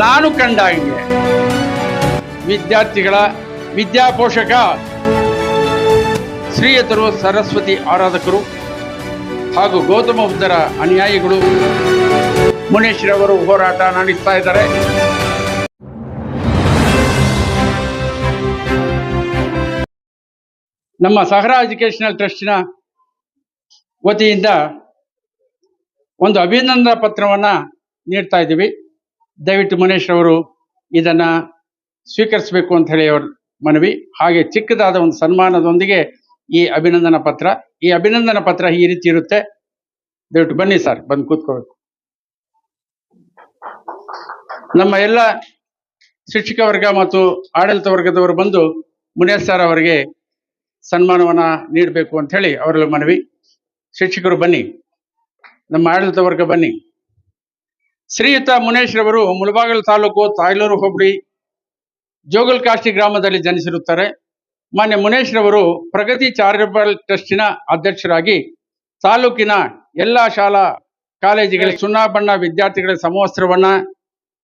ನಾನು ಕಂಡ ಹಾಗೆ. ವಿದ್ಯಾರ್ಥಿಗಳ ವಿದ್ಯಾಪೋಷಕ ಶ್ರೀಯತರು ಸರಸ್ವತಿ ಆರಾಧಕರು ಹಾಗೂ ಗೌತಮ ಬುದ್ಧರ ಅನುಯಾಯಿಗಳು ಮುನೇಶ್ರವರು ಹೋರಾಟ ನಡೆಸ್ತಾ ಇದ್ದಾರೆ. ನಮ್ಮ ಸಹರಾ ಎಜುಕೇಶನಲ್ ಟ್ರಸ್ಟಿನ ವತಿಯಿಂದ ಒಂದು ಅಭಿನಂದನಾ ಪತ್ರವನ್ನು ನೀಡ್ತಾ ಇದ್ದೀವಿ. ದಯವಿಟ್ಟು ಮುನೇಶ್ ಅವರು ಇದನ್ನ ಸ್ವೀಕರಿಸಬೇಕು ಅಂತ ಹೇಳಿ ಅವರು ಮನವಿ. ಹಾಗೆ ಚಿಕ್ಕದಾದ ಒಂದು ಸನ್ಮಾನದೊಂದಿಗೆ ಈ ಅಭಿನಂದನಾ ಪತ್ರ. ಈ ಅಭಿನಂದನಾ ಪತ್ರ ಈ ರೀತಿ ಇರುತ್ತೆ. ದಯವಿಟ್ಟು ಬನ್ನಿ ಸರ್, ಬಂದು ಕೂತ್ಕೋಬೇಕು. ನಮ್ಮ ಎಲ್ಲ ಶಿಕ್ಷಕ ವರ್ಗ ಮತ್ತು ಆಡಳಿತ ವರ್ಗದವರು ಬಂದು ಮುನೇಶ್ ಸರ್ ಅವರಿಗೆ ಸನ್ಮಾನವನ್ನ ನೀಡಬೇಕು ಅಂತ ಹೇಳಿ ಅವರಲ್ಲಿ ಮನವಿ. ಶಿಕ್ಷಕರು ಬನ್ನಿ. ನಮ್ಮ ಆಡಳಿತ ವರ್ಗ ಬನ್ನಿ. ಶ್ರೀಯುತ ಮುನೇಶ್ ರವರು ಮುಳಬಾಗಲ್ ತಾಲೂಕು ತಾಯ್ಲೂರು ಹೋಬಳಿ ಜೋಗಲ್ ಕಾಶಿ ಗ್ರಾಮದಲ್ಲಿ ಜನಿಸಿರುತ್ತಾರೆ. ಮಾನ್ಯ ಮುನೇಶ್ ರವರು ಪ್ರಗತಿ ಚಾರಿಟಬಲ್ ಟ್ರಸ್ಟಿನ ಅಧ್ಯಕ್ಷರಾಗಿ ತಾಲೂಕಿನ ಎಲ್ಲ ಶಾಲಾ ಕಾಲೇಜುಗಳಿಗೆ ಸುಣ್ಣ ಬಣ್ಣ ವಿದ್ಯಾರ್ಥಿಗಳ ಸಮವಸ್ತ್ರವನ್ನ,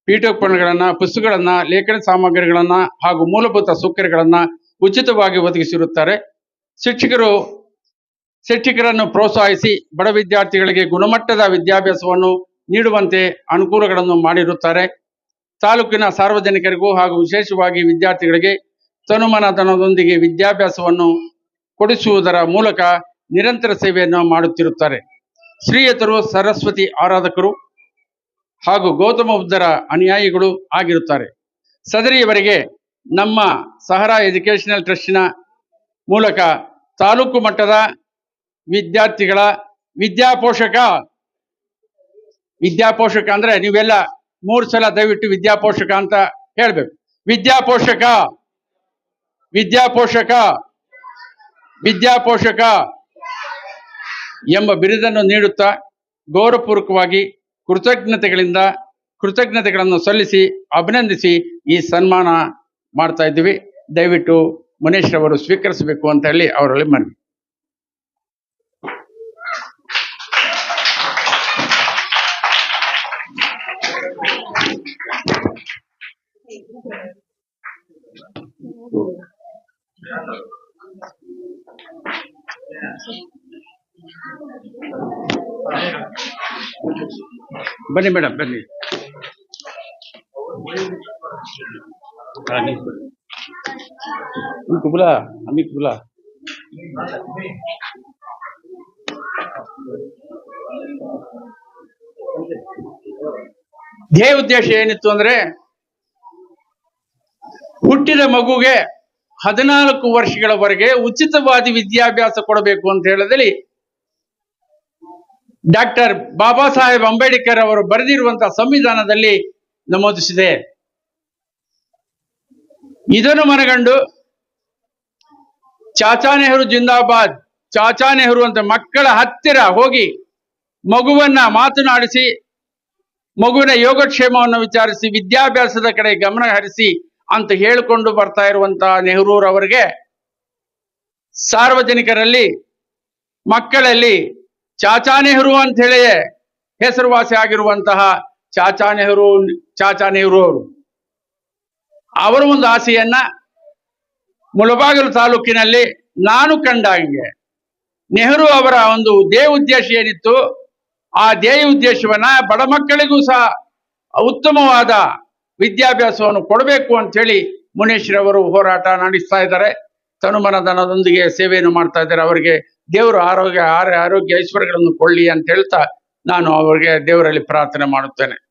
ಪೀಠೋಪಕರಣಗಳನ್ನ, ಪುಸ್ತಕಗಳನ್ನ, ಲೇಖನ ಸಾಮಗ್ರಿಗಳನ್ನ ಹಾಗೂ ಮೂಲಭೂತ ಸೌಕರ್ಯಗಳನ್ನ ಉಚಿತವಾಗಿ ಒದಗಿಸಿರುತ್ತಾರೆ. ಶಿಕ್ಷಕರು ಶಿಕ್ಷಕರನ್ನು ಪ್ರೋತ್ಸಾಹಿಸಿ ಬಡ ವಿದ್ಯಾರ್ಥಿಗಳಿಗೆ ಗುಣಮಟ್ಟದ ವಿದ್ಯಾಭ್ಯಾಸವನ್ನು ನೀಡುವಂತೆ ಅನುಕೂಲಗಳನ್ನು ಮಾಡಿರುತ್ತಾರೆ. ತಾಲೂಕಿನ ಸಾರ್ವಜನಿಕರಿಗೂ ಹಾಗೂ ವಿಶೇಷವಾಗಿ ವಿದ್ಯಾರ್ಥಿಗಳಿಗೆ ತನುಮನತನದೊಂದಿಗೆ ವಿದ್ಯಾಭ್ಯಾಸವನ್ನು ಕೊಡಿಸುವುದರ ಮೂಲಕ ನಿರಂತರ ಸೇವೆಯನ್ನು ಮಾಡುತ್ತಿರುತ್ತಾರೆ. ಶ್ರೀಯತರು, ಸರಸ್ವತಿ ಆರಾಧಕರು ಹಾಗೂ ಗೌತಮ ಬುದ್ಧರ ಅನುಯಾಯಿಗಳು ಆಗಿರುತ್ತಾರೆ. ಸದರಿಯವರಿಗೆ ನಮ್ಮ ಸಹರಾ ಎಜುಕೇಶನಲ್ ಟ್ರಸ್ಟಿನ ಮೂಲಕ ತಾಲೂಕು ಮಟ್ಟದ ವಿದ್ಯಾರ್ಥಿಗಳ ವಿದ್ಯಾಪೋಷಕ ವಿದ್ಯಾಪೋಷಕ ಅಂದ್ರೆ ನೀವೆಲ್ಲ ಮೂರು ಸಲ ದಯವಿಟ್ಟು ವಿದ್ಯಾಪೋಷಕ ಅಂತ ಹೇಳ್ಬೇಕು. ವಿದ್ಯಾಪೋಷಕ ವಿದ್ಯಾಪೋಷಕ ವಿದ್ಯಾಪೋಷಕ ಎಂಬ ಬಿರುದನ್ನು ನೀಡುತ್ತಾ ಗೌರವಪೂರ್ವಕವಾಗಿ ಕೃತಜ್ಞತೆಗಳಿಂದ ಕೃತಜ್ಞತೆಗಳನ್ನು ಸಲ್ಲಿಸಿ ಅಭಿನಂದಿಸಿ ಈ ಸನ್ಮಾನ ಮಾಡ್ತಾ ಇದ್ದೀವಿ. ದಯವಿಟ್ಟು ಮುನೇಶ್ ಅವರು ಸ್ವೀಕರಿಸಬೇಕು ಅಂತ ಹೇಳಿ ಅವರಲ್ಲಿ ಮನವಿ. ಬನ್ನಿ ಮೇಡಮ್ ಬನ್ನಿ. ಕುಬುಲಾ ಅಮಿ ಕುಬುಲಾ. ಧ್ಯೇಯ ಉದ್ದೇಶ ಏನಿತ್ತು ಅಂದ್ರೆ ಹುಟ್ಟಿದ ಮಗುಗೆ ಹದಿನಾಲ್ಕು ವರ್ಷಗಳವರೆಗೆ ಉಚಿತವಾದಿ ವಿದ್ಯಾಭ್ಯಾಸ ಕೊಡಬೇಕು ಅಂತ ಹೇಳಿದಲ್ಲಿ ಡಾಕ್ಟರ್ ಬಾಬಾ ಸಾಹೇಬ್ ಅಂಬೇಡ್ಕರ್ ಅವರು ಬರೆದಿರುವಂತಹ ಸಂವಿಧಾನದಲ್ಲಿ ನಮೂದಿಸಿದೆ. ಇದನ್ನು ಮನಗಂಡು ಚಾಚಾ ನೆಹರು ಜಿಂದಾಬಾದ್, ಚಾಚಾ ನೆಹರು ಅಂತ ಮಕ್ಕಳ ಹತ್ತಿರ ಹೋಗಿ ಮಗುವನ್ನ ಮಾತನಾಡಿಸಿ, ಮಗುವಿನ ಯೋಗಕ್ಷೇಮವನ್ನು ವಿಚಾರಿಸಿ, ವಿದ್ಯಾಭ್ಯಾಸದ ಕಡೆ ಗಮನ ಹರಿಸಿ ಅಂತ ಹೇಳಿಕೊಂಡು ಬರ್ತಾ ಇರುವಂತಹ ನೆಹರೂರವರಿಗೆ ಸಾರ್ವಜನಿಕರಲ್ಲಿ, ಮಕ್ಕಳಲ್ಲಿ ಚಾಚಾ ನೆಹರು ಅಂತ ಹೇಳಿ ಹೆಸರುವಾಸಿ ಆಗಿರುವಂತಹ ಚಾಚಾ ನೆಹರು ಚಾಚಾ ನೆಹರು ಅವರು. ಅವರ ಒಂದು ಆಸೆಯನ್ನ ಮುಳಬಾಗಿಲು ತಾಲೂಕಿನಲ್ಲಿ ನಾನು ಕಂಡ ಹಂಗೆ, ನೆಹರು ಅವರ ಒಂದು ದೇ ಉದ್ದೇಶ ಏನಿತ್ತು, ಆ ಧ್ಯೇಯ ಉದ್ದೇಶವನ್ನ ಬಡ ಮಕ್ಕಳಿಗೂ ಸಹ ಉತ್ತಮವಾದ ವಿದ್ಯಾಭ್ಯಾಸವನ್ನು ಕೊಡಬೇಕು ಅಂತ ಹೇಳಿ ಮುನೇಶ್ ರವರು ಹೋರಾಟ ನಡೆಸ್ತಾ ಇದ್ದಾರೆ. ತನುಮನದನದೊಂದಿಗೆ ಸೇವೆಯನ್ನು ಮಾಡ್ತಾ ಇದ್ದಾರೆ. ಅವರಿಗೆ ದೇವರು ಆರೋಗ್ಯ ಆರ- ಆರೋಗ್ಯ ಐಶ್ವರ್ಯಗಳನ್ನು ಕೊಳ್ಳಿ ಅಂತ ಹೇಳ್ತಾ ನಾನು ಅವರಿಗೆ ದೇವರಲ್ಲಿ ಪ್ರಾರ್ಥನೆ ಮಾಡುತ್ತೇನೆ.